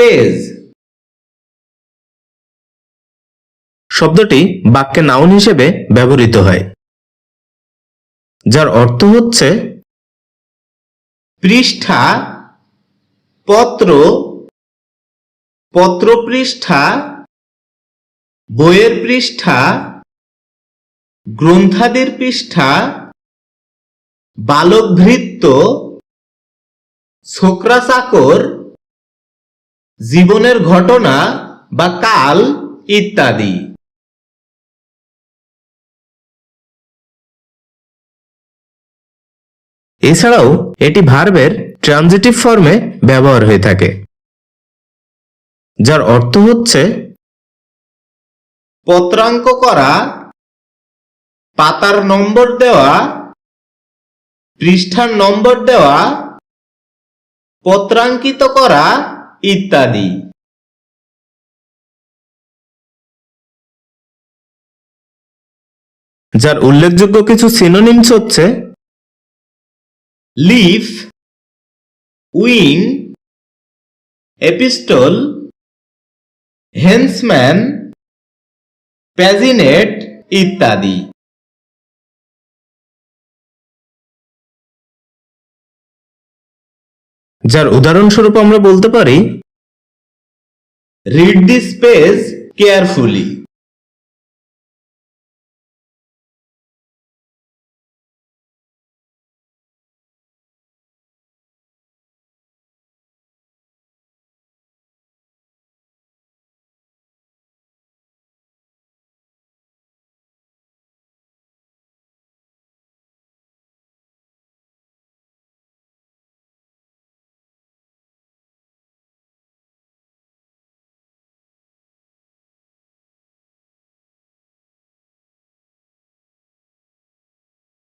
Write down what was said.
Page. শব্দটি বাক্যে noun হিসেবে ব্যবহৃত হয়, যার অর্থ হচ্ছে পৃষ্ঠা, পত্র পত্র পৃষ্ঠা বইয়ের পৃষ্ঠা, গ্রন্থাদির পৃষ্ঠা বালক ভৃত্য ছোকরা চাকর জীবনের ঘটনা বা কাল ইত্যাদি। এছাড়াও, এটি ভার্বের ট্রানজিটিভ ফর্মে ব্যবহার হয়ে থাকে, যার অর্থ হচ্ছে পত্রাঙ্ক করা, পাতার নম্বর দেওয়া, পৃষ্ঠার নম্বর দেওয়া, পত্রাঙ্কিত করা ইত্যাদি। যার উল্লেখযোগ্য কিছু সিনোনিমস হচ্ছে leaf wing epistle henchman paginate ইত্যাদি। যার উদাহরণস্বরূপ আমরা বলতে পারি রিড দিস পেজ কেয়ারফুলি